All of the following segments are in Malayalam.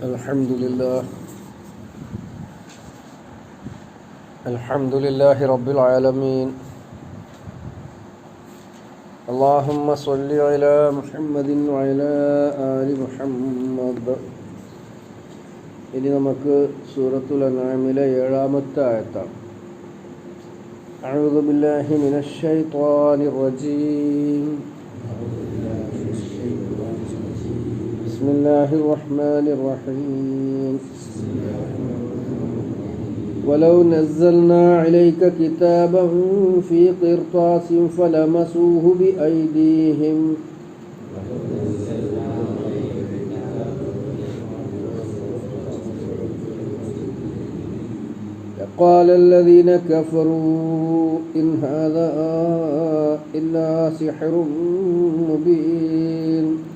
الحمد لله الحمد لله رب العالمين اللهم صل على محمد وعلى آل محمد ഇനി നമുക്ക് സൂറത്തുൽ അനാമിലെ ഏഴാമത്തെ ആയത്താണ് أعوذ بالله من الشيطان الرجيم بسم الله الرحمن الرحيم. ولو نزلنا عليك كتابا في قرطاس فلمسوه بأيديهم. قال الذين كفروا إن هذا إلا سحر مبين.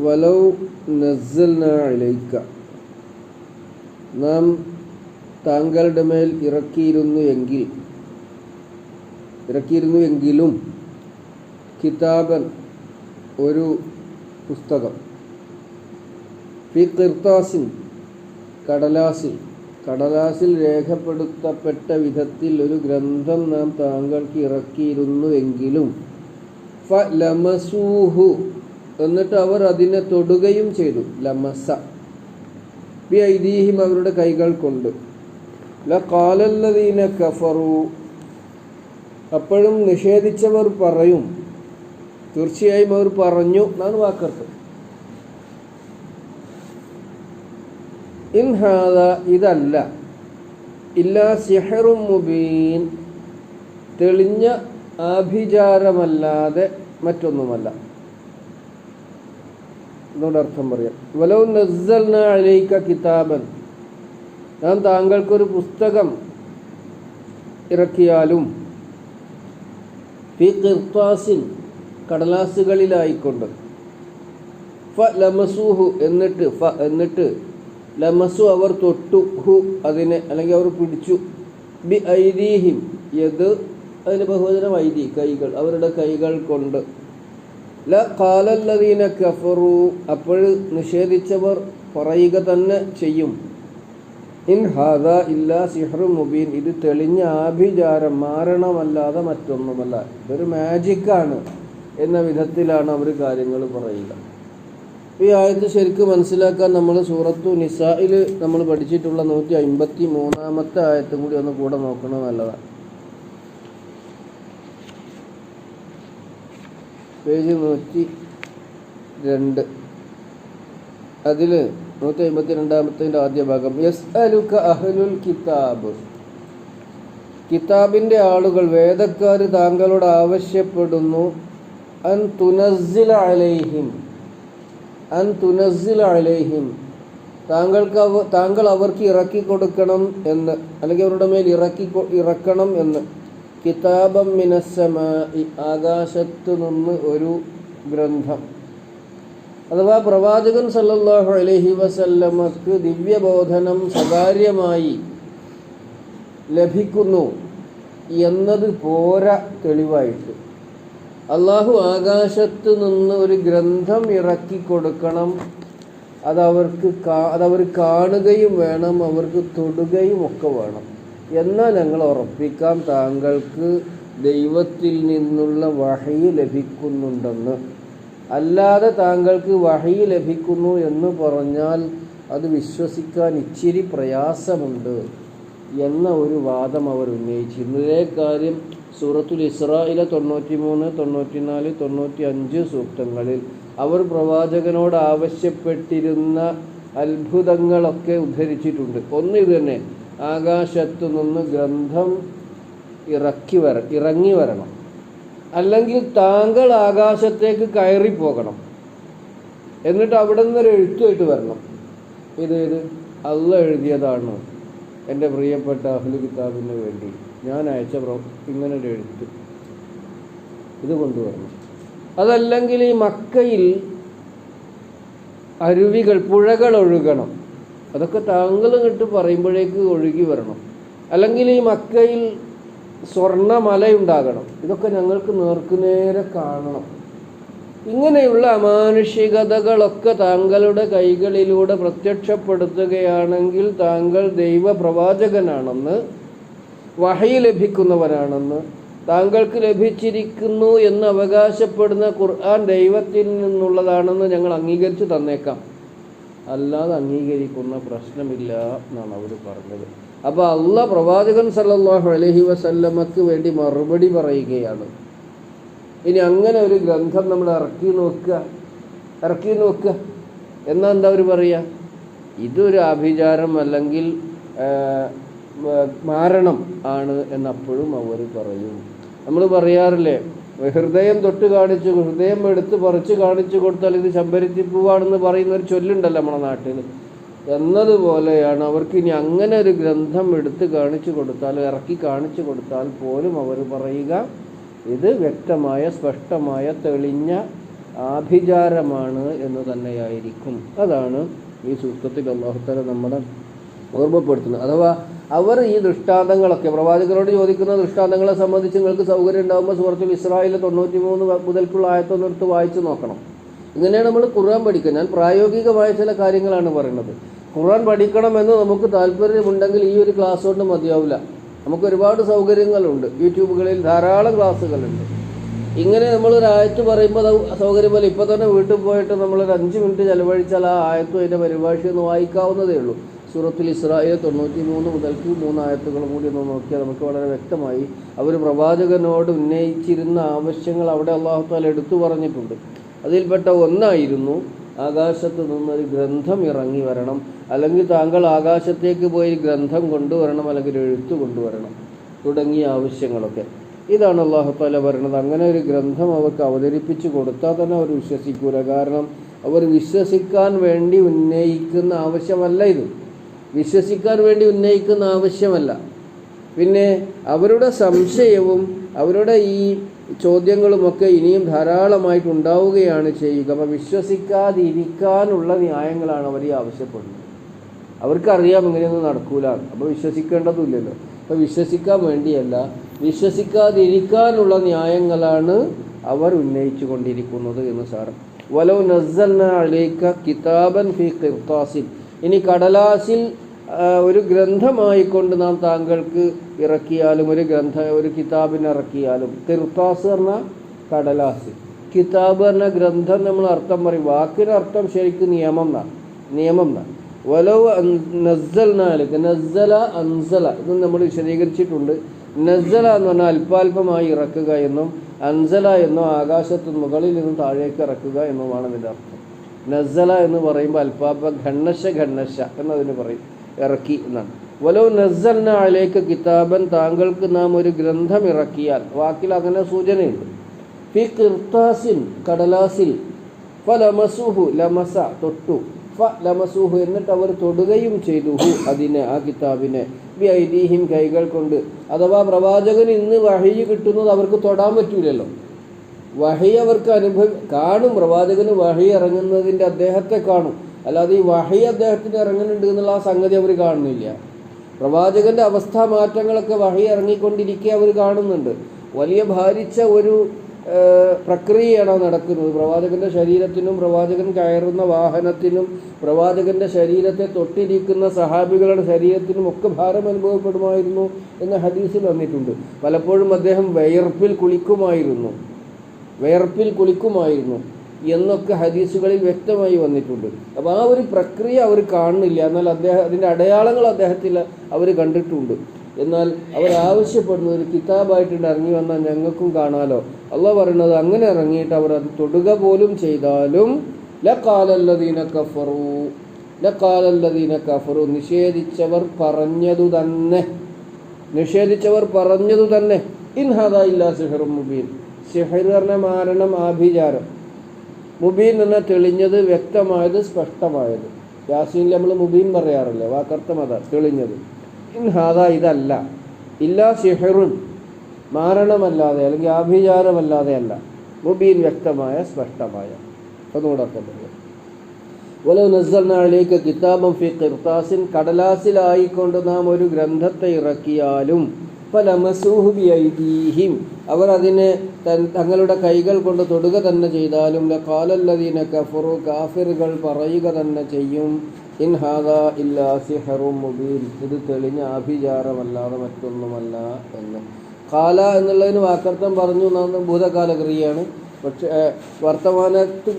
വലൗ നസൽനയിലേക്ക നാം താങ്കളുടെ മേൽ ഇറക്കിയിരുന്നു എങ്കിൽ ഇറക്കിയിരുന്നു എങ്കിലും കിതാബൻ ഒരു പുസ്തകം. പി കിർത്താസിൻ കടലാസിൽ കടലാസിൽ രേഖപ്പെടുത്തപ്പെട്ട വിധത്തിൽ ഒരു ഗ്രന്ഥം നാം താങ്കൾക്ക് ഇറക്കിയിരുന്നു എങ്കിലും ഫ ലമസൂഹു എന്നിട്ട് അവർ അതിനെ തൊടുകയും ചെയ്തു. ലമസ. ബി ഐദീഹിം അവരുടെ കൈകൾ കൊണ്ട്. ല കാലല്ലതീന കഫറു. അപ്പോഴും നിഷേധിച്ചവർ പറയും. തീർച്ചയായും അവർ പറഞ്ഞു എന്നാണ് വാക്കർത്ത് ഇൻഹാദ ഇതല്ല. ഇല്ലാ സിഹറും മുബീൻ. തെളിഞ്ഞ ആഭിചാരമല്ലാതെ മറ്റൊന്നുമല്ല. എന്നോട് അർത്ഥം പറയാം. അലൈക്ക കിതാബൻ. ഞാൻ താങ്കൾക്കൊരു പുസ്തകം ഇറക്കിയാലും കടലാസുകളിലായിക്കൊണ്ട് ഫ ലമസൂഹു എന്നിട്ട് ഫ എന്നിട്ട് ലമസു അവർ തൊട്ടു ഹു അതിനെ അല്ലെങ്കിൽ അവർ പിടിച്ചു ബി ഐദീഹിം യത് അതിന് ബഹുവചനം ഐദി കൈകൾ അവരുടെ കൈകൾ കൊണ്ട്. കാലല്ലതീന കഫറു. അപ്പോൾ നിഷേധിച്ചവർ പറയുക തന്നെ ചെയ്യും. ഇൻ ഹാദ ഇല്ല സിഹ്റു മുബീൻ. ഇത് തെളിഞ്ഞ ആഭിചാരം മാരണമല്ലാതെ മറ്റൊന്നുമല്ല. ഇതൊരു മാജിക്കാണ് എന്ന വിധത്തിലാണ് അവർ കാര്യങ്ങൾ പറയുക. ഈ ആയത്ത് ശരിക്കും മനസ്സിലാക്കാൻ നമ്മൾ സൂറത്തു നിസായിൽ നമ്മൾ പഠിച്ചിട്ടുള്ള നൂറ്റി അമ്പത്തി മൂന്നാമത്തെ ആയത്തും കൂടി ഒന്ന് കൂടെ നോക്കണം നല്ലതാണ്. പേജ് നൂറ്റി രണ്ട്. അതിൽ നൂറ്റി അമ്പത്തി രണ്ടാമത്തെ ആദ്യ ഭാഗം. യസ് അലുക അഹ്ലുൽ കിതാബ്. കിതാബിന്റെ ആളുകൾ വേദക്കാർ താങ്കളോട് ആവശ്യപ്പെടുന്നു അൻ തുനസ്സില അലൈഹിം അൻ തുനസ്സില അലൈഹിം താങ്കൾക്ക് താങ്കൾ അവർക്ക് ഇറക്കി കൊടുക്കണം എന്ന് അല്ലെങ്കിൽ അവരുടെ മേൽ ഇറക്കി ഇറക്കണം എന്ന്. കിതാബം മിനസ്സമ ആകാശത്തു നിന്ന് ഒരു ഗ്രന്ഥം. അഥവാ പ്രവാചകൻ സല്ലല്ലാഹു അലൈഹി വസല്ലമക്ക് ദിവ്യബോധനം സ്വകാര്യമായി ലഭിക്കുന്നു എന്നത് പോരാ തെളിവായിട്ട്. അള്ളാഹു ആകാശത്ത് നിന്ന് ഒരു ഗ്രന്ഥം ഇറക്കി കൊടുക്കണം. അതവർക്ക് കാ അതവർ കാണുകയും വേണം അവർക്ക് തൊടുകയും ഒക്കെ വേണം. എന്നാൽ ഞങ്ങൾ ഉറപ്പിക്കാം താങ്കൾക്ക് ദൈവത്തിൽ നിന്നുള്ള വഹി ലഭിക്കുന്നുണ്ടെന്ന്. അല്ലാതെ താങ്കൾക്ക് വഹി ലഭിക്കുന്നു എന്ന് പറഞ്ഞാൽ അത് വിശ്വസിക്കാൻ ഇച്ചിരി പ്രയാസമുണ്ട് എന്ന ഒരു വാദം അവർ ഉന്നയിച്ചിരുന്നു. ഇതേ കാര്യം സൂറത്തുൽ ഇസ്രായിലെ തൊണ്ണൂറ്റി മൂന്ന് തൊണ്ണൂറ്റിനാല് തൊണ്ണൂറ്റി അഞ്ച് സൂക്തങ്ങളിൽ അവർ പ്രവാചകനോട് ആവശ്യപ്പെട്ടിരുന്ന അത്ഭുതങ്ങളൊക്കെ ഉദ്ധരിച്ചിട്ടുണ്ട്. ഒന്ന് ഇത് തന്നെ ആകാശത്തു നിന്ന് ഗ്രന്ഥം ഇറക്കി വര ഇറങ്ങി വരണം. അല്ലെങ്കിൽ താങ്കൾ ആകാശത്തേക്ക് കയറി പോകണം എന്നിട്ട് അവിടെ നിന്ന് ഒരു എഴുത്തുമായിട്ട് വരണം. ഇത് ഇത് അല്ല എഴുതിയതാണ് എന്റെ പ്രിയപ്പെട്ട അഹ്ലു കിതാബിന് വേണ്ടി. ഞാൻ അയച്ച പ്രോ ഇങ്ങനെ ഒരു എഴുത്ത്. ഇത് കൊണ്ടുവരണം. അതല്ലെങ്കിൽ ഈ മക്കയിൽ അരുവികൾ പുഴകൾ ഒഴുകണം. അതൊക്കെ താങ്കൾ ഇങ്ങോട്ട് പറയുമ്പോഴേക്ക് ഒഴുകി വരണം. അല്ലെങ്കിൽ ഈ മക്കയിൽ സ്വർണമലയുണ്ടാകണം ഇതൊക്കെ ഞങ്ങൾക്ക് നേർക്കുനേരെ കാണണം. ഇങ്ങനെയുള്ള അമാനുഷികതകളൊക്കെ താങ്കളുടെ കൈകളിലൂടെ പ്രത്യക്ഷപ്പെടുത്തുകയാണെങ്കിൽ താങ്കൾ ദൈവപ്രവാചകനാണെന്ന് വഹയി ലഭിക്കുന്നവനാണെന്ന് താങ്കൾക്ക് ലഭിച്ചിരിക്കുന്നു എന്ന് അവകാശപ്പെടുന്ന ഖുർആൻ ദൈവത്തിൽ നിന്നുള്ളതാണെന്ന് ഞങ്ങൾ അംഗീകരിച്ചു തന്നേക്കാം. അല്ലാതെ അംഗീകരിക്കുന്ന പ്രശ്നമില്ല എന്നാണ് അവർ പറഞ്ഞത്. അപ്പോൾ അള്ള പ്രവാചകൻ സല്ലാഹു അലഹി വസല്ലമക്ക് വേണ്ടി മറുപടി പറയുകയാണ്. ഇനി അങ്ങനെ ഒരു ഗ്രന്ഥം നമ്മൾ ഇറക്കി നോക്കുക. ഇറക്കി നോക്കുക. എന്നാ എന്താ അവർ പറയുക ഇതൊരു ആഭിചാരം അല്ലെങ്കിൽ മാരണം ആണ് എന്നപ്പോഴും അവർ പറയും. നമ്മൾ പറയാറില്ലേ ഹൃദയം തൊട്ട് കാണിച്ചു ഹൃദയം എടുത്ത് പറിച്ച് കാണിച്ചു കൊടുത്താൽ ഇത് ചെമ്പരത്തി പൂവാണെന്ന് പറയുന്ന ഒരു ചൊല്ലുണ്ടല്ലോ നമ്മുടെ നാട്ടിൽ എന്നതുപോലെയാണ് അവർക്ക് ഇനി അങ്ങനെ ഒരു ഗ്രന്ഥം എടുത്ത് കാണിച്ചു കൊടുത്താൽ ഇറക്കി കാണിച്ചു കൊടുത്താൽ പോലും അവർ പറയുക ഇത് വ്യക്തമായ സ്പഷ്ടമായ തെളിഞ്ഞ ആഭിചാരമാണ് എന്ന് തന്നെയായിരിക്കും. അതാണ് ഈ സൂക്തത്തിൽ അള്ളാഹുത്തല നമ്മളെ ഓർമ്മപ്പെടുത്തുന്നത്. അഥവാ അവർ ഈ ദൃഷ്ടാന്തങ്ങളൊക്കെ പ്രവാചകരോട് ചോദിക്കുന്ന ദൃഷ്ടാന്തങ്ങളെ സംബന്ധിച്ച് നിങ്ങൾക്ക് സൗകര്യം ഉണ്ടാകുമ്പോൾ സുഹൃത്ത് ഇസ്രായേൽ തൊണ്ണൂറ്റി മൂന്ന് മുതൽക്കുള്ള ആയത്തൊന്നെടുത്ത് വായിച്ചു നോക്കണം. ഇങ്ങനെയാണ് നമ്മൾ ഖുർആൻ പഠിക്കുക. ഞാൻ പ്രായോഗികമായ ചില കാര്യങ്ങളാണ് പറയുന്നത്. ഖുർആൻ പഠിക്കണമെന്ന് നമുക്ക് താല്പര്യമുണ്ടെങ്കിൽ ഈ ഒരു ക്ലാസ് കൊണ്ട് മതിയാവില്ല. നമുക്ക് ഒരുപാട് സൗകര്യങ്ങളുണ്ട്. യൂട്യൂബുകളിൽ ധാരാളം ക്ലാസ്സുകളുണ്ട്. ഇങ്ങനെ നമ്മളൊരു ആയത്ത് പറയുമ്പോൾ അത് സൗകര്യം പോലെ ഇപ്പോൾ തന്നെ വീട്ടിൽ പോയിട്ട് നമ്മളൊരു അഞ്ച് മിനിറ്റ് ചിലവഴിച്ചാൽ ആ ആയത്തും അതിന്റെ പരിഭാഷയൊന്ന് വായിക്കാവുന്നതേ ഉള്ളൂ. സൂറത്തുൽ ഇസ്രായേൽ തൊണ്ണൂറ്റി മൂന്ന് മുതൽക്ക് മൂന്ന് ആയത്തുകളും കൂടി ഒന്ന് നോക്കിയാൽ നമുക്ക് വളരെ വ്യക്തമായി അവർ പ്രവാചകനോട് ഉന്നയിച്ചിരുന്ന ആവശ്യങ്ങൾ അവിടെ അള്ളാഹുത്താല എടുത്തു പറഞ്ഞിട്ടുണ്ട്. അതിൽപ്പെട്ട ഒന്നായിരുന്നു ആകാശത്ത് നിന്നൊരു ഗ്രന്ഥം ഇറങ്ങി വരണം. അല്ലെങ്കിൽ താങ്കൾ ആകാശത്തേക്ക് പോയി ഗ്രന്ഥം കൊണ്ടുവരണം അല്ലെങ്കിൽ എഴുത്ത് കൊണ്ടുവരണം. തുടങ്ങിയ ആവശ്യങ്ങളൊക്കെ. ഇതാണ് അള്ളാഹുത്താല പറയുന്നത് അങ്ങനെ ഒരു ഗ്രന്ഥം അവർക്ക് അവതരിപ്പിച്ചു കൊടുത്താൽ തന്നെ അവർ വിശ്വസിക്കൂല. കാരണം അവർ വിശ്വസിക്കാൻ വേണ്ടി ഉന്നയിക്കുന്ന ആവശ്യമല്ല ഇത്. വിശ്വസിക്കാൻ വേണ്ടി ഉന്നയിക്കുന്ന ആവശ്യമല്ല. പിന്നെ അവരുടെ സംശയവും അവരുടെ ഈ ചോദ്യങ്ങളുമൊക്കെ ഇനിയും ധാരാളമായിട്ട് ഉണ്ടാവുകയാണ് ചെയ്യുക. അപ്പോൾ വിശ്വസിക്കാതിരിക്കാനുള്ള ന്യായങ്ങളാണ് അവർ ഈ ആവശ്യപ്പെടുന്നത്. അവർക്കറിയാം ഇങ്ങനെയൊന്നും നടക്കൂല. അപ്പോൾ വിശ്വസിക്കേണ്ടതുമില്ലല്ലോ അപ്പോൾ വിശ്വസിക്കാൻ വേണ്ടിയല്ല വിശ്വസിക്കാതിരിക്കാനുള്ള ന്യായങ്ങളാണ് അവർ ഉന്നയിച്ചു കൊണ്ടിരിക്കുന്നത് എന്ന് സാർ വലോ നസൽന അലൈക്ക കിതാബൻ ഫി ഖിർത്താസിൻ ഇനി കടലാസിൽ ഒരു ഗ്രന്ഥമായിക്കൊണ്ട് നാം താങ്കൾക്ക് ഇറക്കിയാലും ഒരു ഗ്രന്ഥ ഒരു കിതാബിന് ഇറക്കിയാലും കിർത്താസ് പറഞ്ഞാൽ കടലാസ്. കിതാബ് എന്ന ഗ്രന്ഥം നമ്മൾ അർത്ഥം പറയും. വാക്കിന് അർത്ഥം ശരിക്കും നിയമം എന്നാണ് നിയമം എന്നാണ് വലവ് നസ്സൽനാലേക്ക് നസ്സല അൻസല ഇത് നമ്മൾ വിശദീകരിച്ചിട്ടുണ്ട്. നസ്സല എന്ന് പറഞ്ഞാൽ അല്പാൽപമായി ഇറക്കുക എന്നും അൻസല എന്നോ ആകാശത്ത് മുകളിൽ നിന്നും താഴേക്ക് ഇറക്കുക എന്നുമാണ് ഇതിന്റെ അർത്ഥം. നസ്സല എന്ന് പറയുമ്പോൾ അൽഫാബ ഘണ്ണശ ഘണ്ണശ എന്നതിന് പറയും. ഇറക്കി എന്നാണ്. വലോ നസലിന് അലേക്ക് കിതാബൻ താങ്കൾക്ക് നാം ഒരു ഗ്രന്ഥം ഇറക്കിയാൽ. വാക്കിൽ അങ്ങനെ സൂചനയുണ്ട്. ഫി കിർത്താസിൻ കടലാസിൽ. ഫ ലമസുഹു ലമസ തൊട്ടു. ഫ ലമസുഹു എന്നിട്ട് അവർ തൊടുകയും ചെയ്തു ഹു അതിനെ ആ കിതാബിനെ. ബി ഐദീഹിം കൈകൾ കൊണ്ട്. അഥവാ പ്രവാചകൻ ഇന്ന് വഴി കിട്ടുന്നത് അവർക്ക് തൊടാൻ പറ്റൂലല്ലോ. വഹി അവർക്ക് അനുഭവി കാണും. പ്രവാചകന് വഹി ഇറങ്ങുന്നതിന്റെ അദ്ദേഹത്തെ കാണും. അല്ലാതെ ഈ വഹി അദ്ദേഹത്തിന് ഇറങ്ങുന്നുണ്ട് എന്നുള്ള ആ സംഗതി അവർ കാണുന്നില്ല. പ്രവാചകന്റെ അവസ്ഥാ മാറ്റങ്ങളൊക്കെ വഹി ഇറങ്ങിക്കൊണ്ടിരിക്കെ അവർ കാണുന്നുണ്ട്. വലിയ ഭാരിച്ച ഒരു പ്രക്രിയയാണ് നടക്കുന്നത്. പ്രവാചകന്റെ ശരീരത്തിനും പ്രവാചകൻ കയറുന്ന വാഹനത്തിനും പ്രവാചകന്റെ ശരീരത്തെ തൊട്ടിരിക്കുന്ന സഹാബികളുടെ ശരീരത്തിനും ഒക്കെ ഭാരം അനുഭവപ്പെടുമായിരുന്നു എന്ന് ഹദീസിൽ വന്നിട്ടുണ്ട്. പലപ്പോഴും അദ്ദേഹം വയർപ്പിൽ കുളിക്കുമായിരുന്നു. വിയർപ്പിൽ കുളിക്കുമായിരുന്നു എന്നൊക്കെ ഹദീസുകളിൽ വ്യക്തമായി വന്നിട്ടുണ്ട്. അപ്പോൾ ആ ഒരു പ്രക്രിയ അവർ കാണുന്നില്ല. എന്നാൽ അദ്ദേഹം അതിന്റെ അടയാളങ്ങൾ അദ്ദേഹത്തിൽ അവർ കണ്ടിട്ടുണ്ട്. എന്നാൽ അവർ ആവശ്യപ്പെടുന്ന ഒരു കിതാബായിട്ടുണ്ട്. ഇറങ്ങി വന്നാൽ ഞങ്ങൾക്കും കാണാലോ. അള്ള പറയുന്നത് അങ്ങനെ ഇറങ്ങിയിട്ട് അവർ അത് തൊടുക പോലും ചെയ്താലും ലക്കാലല്ലദീന കഫറു ലക്കാലല്ലദീന കഫറു. നിഷേധിച്ചവർ പറഞ്ഞതു തന്നെ. നിഷേധിച്ചവർ പറഞ്ഞതു തന്നെ. ഇൻഹദ ഇല്ലാ സിഹറും മുബീൻ. സിഹർ പറഞ്ഞ മാരണം ആഭിചാരം. മുബീൻ എന്ന തെളിഞ്ഞത് വ്യക്തമായത് സ്പഷ്ടമായത്. യാസീനിൽ നമ്മൾ മുബീൻ പറയാറില്ലേ? വാക്കർത്ഥം അതാ തെളിഞ്ഞത്. ഇൻഹാദ ഇതല്ല. ഇല്ല സിഹറുൻ മാരണമല്ലാതെ അല്ലെങ്കിൽ ആഭിചാരമല്ലാതെ അല്ല. മുബീൻ വ്യക്തമായ സ്പഷ്ടമായ. നസ്സലിലേക്ക് കിതാബം ഫി കിർത്താസിൻ കടലാസിലായിക്കൊണ്ട് നാം ഒരു ഗ്രന്ഥത്തെ ഇറക്കിയാലും ഫലമസൂഹു ബിഐദീഹിം. അവർ അതിനെ തങ്ങളുടെ കൈകൾ കൊണ്ട് തൊടുക തന്നെ ചെയ്താലും ലഖാലല്ലദീന കഫറു കാഫിറുകൾ പറയുക തന്നെ ചെയ്യും. ഇൻ ഹാദ ഇല്ലാ സിഹറും മുബീൻ. ഇത് തെളിഞ്ഞ ആഭിചാരമല്ലാതെ മറ്റൊന്നുമല്ല എന്ന്. കാല എന്നുള്ളതിന് വാക്കർത്ഥം പറഞ്ഞു എന്നാണ് ഭൂതകാല ക്രിയയാണ് പക്ഷേ വർത്തമാനത്ത്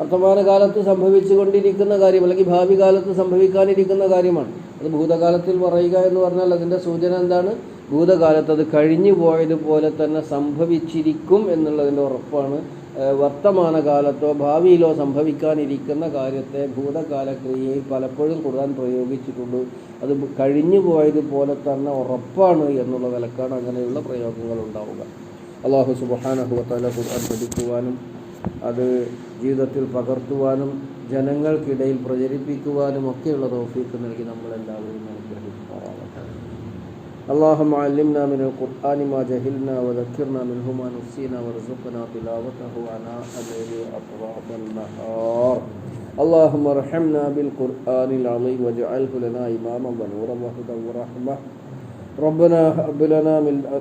വർത്തമാനകാലത്ത് സംഭവിച്ചു കൊണ്ടിരിക്കുന്ന കാര്യം അല്ലെങ്കിൽ ഭാവി കാലത്ത് സംഭവിക്കാനിരിക്കുന്ന കാര്യമാണ്. അത് ഭൂതകാലത്തിൽ പറയുക എന്ന് പറഞ്ഞാൽ അതിന്റെ സൂചന എന്താണ്? ഭൂതകാലത്ത് അത് കഴിഞ്ഞു പോയതുപോലെ തന്നെ സംഭവിച്ചിരിക്കും എന്നുള്ളതിന്റെ ഉറപ്പാണ്. വർത്തമാനകാലത്തോ ഭാവിയിലോ സംഭവിക്കാനിരിക്കുന്ന കാര്യത്തെ ഭൂതകാല ക്രിയയിൽ പലപ്പോഴും ഖുർആൻ പ്രയോഗിച്ചിട്ടുണ്ട്. അത് കഴിഞ്ഞു പോയതുപോലെ തന്നെ ഉറപ്പാണ് എന്നുള്ള നിലക്കാണ് അങ്ങനെയുള്ള പ്രയോഗങ്ങൾ ഉണ്ടാവുക. അള്ളാഹു സുബഹാനഹുവത്താല ഖുർആൻ പഠിക്കുവാനും അത് ജീവിതത്തിൽ പകർത്തുവാനും ജനങ്ങൾക്കിടയിൽ പ്രചരിപ്പിക്കുവാനും ഒക്കെയുള്ള തോഫീക്ക് നൽകി നമ്മളെല്ലാവരും അനുഗ്രഹിക്കുമാറാകട്ടെ اللهم علمنا من القرآن ما جهلنا وذكرنا منه ما نسينا وارزقنا تلاوته عناء الليل وأطراف النهار. اللهم ارحمنا بالقرآن العظيم واجعله لنا إماما ونورا وهدى ورحمة. ربنا هب لنا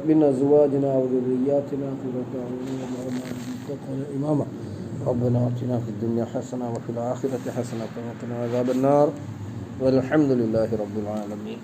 من أزواجنا وذرياتنا قرة أعين واجعلنا للمتقين إماما. ربنا آتنا في الدنيا حسنة وفي الآخرة حسنة وقنا عذاب النار. والحمد لله رب العالمين.